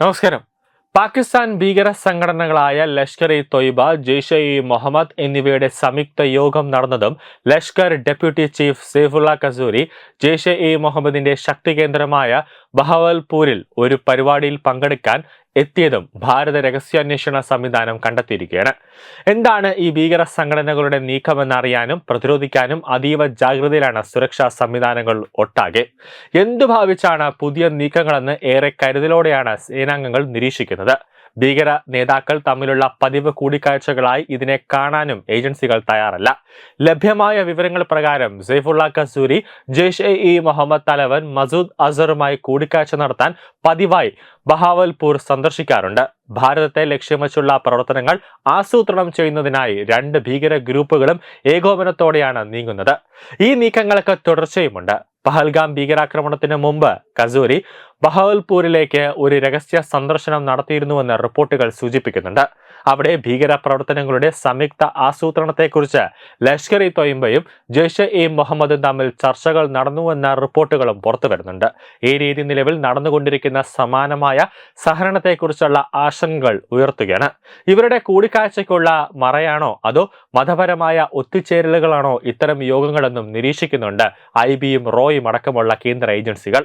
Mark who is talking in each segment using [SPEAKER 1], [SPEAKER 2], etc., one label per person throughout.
[SPEAKER 1] നമസ്കാരം. പാകിസ്ഥാൻ ഭീകര സംഘടനകളായ ലഷ്കർ ഇ തൊയ്ബ ജെയ്ഷെ ഇ മുഹമ്മദ് എന്നിവയുടെ സംയുക്ത യോഗം നടന്നതും ലഷ്കർ ഡെപ്യൂട്ടി ചീഫ് സെയ്ഫുള്ള കസൂരി ജെയ്ഷെ ഇ മുഹമ്മദിന്റെ ശക്തി കേന്ദ്രമായ ബഹവൽപൂരിൽ ഒരു പരിപാടിയിൽ പങ്കെടുക്കാൻ എത്തിയതും ഭാരത രഹസ്യാന്വേഷണ സംവിധാനം കണ്ടെത്തിയിരിക്കുകയാണ്. എന്താണ് ഈ ഭീകര സംഘടനകളുടെ നീക്കമെന്നറിയാനും പ്രതിരോധിക്കാനും അതീവ ജാഗ്രതയിലാണ് സുരക്ഷാ സംവിധാനങ്ങൾ ഒട്ടാകെ. എന്തു ഭാവിച്ചാണ് പുതിയ നീക്കങ്ങളെന്ന് ഏറെ കരുതലോടെയാണ് സേനാംഗങ്ങൾ നിരീക്ഷിക്കുന്നത്. ഭീകര നേതാക്കൾ തമ്മിലുള്ള പതിവ് കൂടിക്കാഴ്ചകളായി ഇതിനെ കാണാനും ഏജൻസികൾ തയ്യാറല്ല. ലഭ്യമായ വിവരങ്ങൾ പ്രകാരം സെയ്ഫുള്ള കസൂരി ജെയ്ഷെ ഇ മുഹമ്മദ് തലവൻ മസൂദ് അസറുമായി കൂടിക്കാഴ്ച നടത്താൻ പതിവായി ബഹാവൽപൂർ സന്ദർശിക്കാറുണ്ട്. ഭാരതത്തെ ലക്ഷ്യം വച്ചുള്ള പ്രവർത്തനങ്ങൾ ആസൂത്രണം ചെയ്യുന്നതിനായി രണ്ട് ഭീകര ഗ്രൂപ്പുകളും ഏകോപനത്തോടെയാണ് നീങ്ങുന്നത്. ഈ നീക്കങ്ങൾക്ക് തുടർച്ചയുമുണ്ട്. പഹൽഗാം ഭീകരാക്രമണത്തിന് മുമ്പ് കസൂരി ബഹവൽപൂരിലേക്ക് ഒരു രഹസ്യ സന്ദർശനം നടത്തിയിരുന്നുവെന്ന് റിപ്പോർട്ടുകൾ സൂചിപ്പിക്കുന്നുണ്ട്. അവിടെ ഭീകര പ്രവർത്തനങ്ങളുടെ സംയുക്ത ആസൂത്രണത്തെക്കുറിച്ച് ലഷ്കർ ഇ തൊയ്മ്പയും ജയ്ഷെ ഇ മുഹമ്മദും തമ്മിൽ ചർച്ചകൾ നടന്നുവെന്ന റിപ്പോർട്ടുകളും പുറത്തുവരുന്നുണ്ട് ഈ രീതി നിലവിൽ നടന്നുകൊണ്ടിരിക്കുന്ന സമാനമായ സഹകരണത്തെക്കുറിച്ചുള്ള ആശങ്കകൾ ഉയർത്തുകയാണ്. ഇവരുടെ കൂടിക്കാഴ്ചയ്ക്കുള്ള മറയാണോ? അതോ മതപരമായ ഒത്തുചേരലുകളാണോ ഇത്തരം യോഗങ്ങളെന്നും നിരീക്ഷിക്കുന്നുണ്ട് ഐ ബിയും റോയും അടക്കമുള്ള കേന്ദ്ര ഏജൻസികൾ.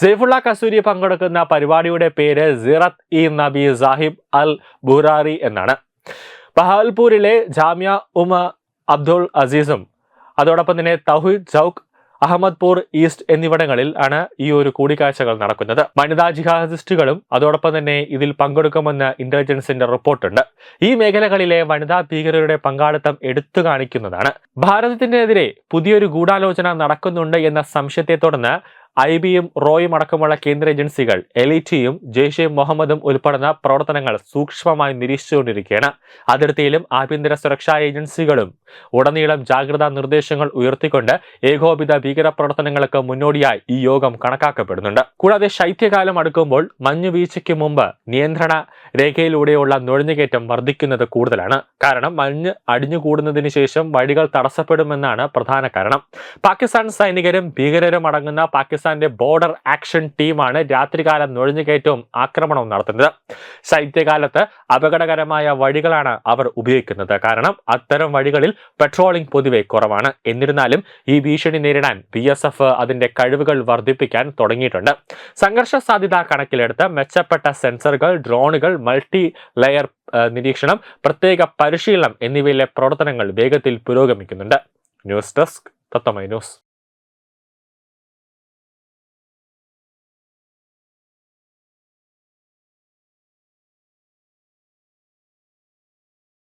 [SPEAKER 1] സെയ്ഫുള്ള കസൂരി പങ്കെടുക്കുന്ന പരിപാടിയുടെ പേര് സിറത്ത് ഇ നബി സാഹിബ് അൽ ബുറാറി എന്നാണ്. ബഹാൽപൂരിലെ ജാമ്യ ഉമ അബ്ദുൾ അസീസും അതോടൊപ്പം തന്നെ തൗഹിദ് ചൌക്ക് അഹമ്മദ്പൂർ ഈസ്റ്റ് എന്നിവിടങ്ങളിൽ ആണ് ഈ ഒരു കൂടിക്കാഴ്ചകൾ നടക്കുന്നത്. വനിതാ ജിഹാദിസ്റ്റുകളും അതോടൊപ്പം തന്നെ ഇതിൽ പങ്കെടുക്കുമെന്ന് ഇന്റലിജൻസിന്റെ റിപ്പോർട്ടുണ്ട്. ഈ മേഖലകളിലെ വനിതാ ഭീകരരുടെ പങ്കാളിത്തം എടുത്തു കാണിക്കുന്നതാണ്. ഭാരതത്തിനെതിരെ പുതിയൊരു ഗൂഢാലോചന നടക്കുന്നുണ്ട് എന്ന സംശയത്തെ തുടർന്ന് ഐ ബിയും റോയും അടക്കമുള്ള കേന്ദ്ര ഏജൻസികൾ എലിറ്റിയും ജെയ്ഷെ മുഹമ്മദും ഉൾപ്പെടുന്ന പ്രവർത്തനങ്ങൾ സൂക്ഷ്മമായി നിരീക്ഷിച്ചുകൊണ്ടിരിക്കുകയാണ്. അതിർത്തിയിലും ആഭ്യന്തര സുരക്ഷാ ഏജൻസികളും ഉടനീളം ജാഗ്രതാ നിർദ്ദേശങ്ങൾ ഉയർത്തിക്കൊണ്ട് ഏകോപിത ഭീകര പ്രവർത്തനങ്ങൾക്ക് മുന്നോടിയായി ഈ യോഗം കണക്കാക്കപ്പെടുന്നുണ്ട്. കൂടാതെ ശൈത്യകാലം അടുക്കുമ്പോൾ മഞ്ഞുവീഴ്ചയ്ക്ക് മുമ്പ് നിയന്ത്രണ രേഖയിലൂടെയുള്ള നുഴഞ്ഞുകയറ്റം വർദ്ധിക്കുന്നത് കൂടുതലാണ്. കാരണം മഞ്ഞ് അടിഞ്ഞുകൂടുന്നതിന് ശേഷം വഴികൾ തടസ്സപ്പെടുമെന്നാണ് പ്രധാന കാരണം. പാകിസ്ഥാൻ സൈനികരും ഭീകരരും അടങ്ങുന്ന പാകിസ്ഥാന്റെ ബോർഡർ ആക്ഷൻ ടീമാണ് രാത്രികാലം നുഴഞ്ഞുകയറ്റവും ആക്രമണവും നടത്തുന്നത്. ശൈത്യകാലത്ത് അപകടകരമായ വഴികളാണ് അവർ ഉപയോഗിക്കുന്നത്. കാരണം അത്തരം വഴികളിൽ പെട്രോളിംഗ് പൊതുവെ കുറവാണ്. എന്നിരുന്നാലും ഈ ഭീഷണി നേരിടാൻ ബി എസ് എഫ് അതിന്റെ കഴിവുകൾ വർദ്ധിപ്പിക്കാൻ തുടങ്ങിയിട്ടുണ്ട്. സംഘർഷ സാധ്യത കണക്കിലെടുത്ത് മെച്ചപ്പെട്ട സെൻസറുകൾ ഡ്രോണുകൾ മൾട്ടി ലെയർ നിരീക്ഷണം പ്രത്യേക പരിശീലനം എന്നിവയിലെ പ്രവർത്തനങ്ങൾ വേഗത്തിൽ പുരോഗമിക്കുന്നുണ്ട്. ന്യൂസ് ഡെസ്ക് തത്തമൈ ന്യൂസ്.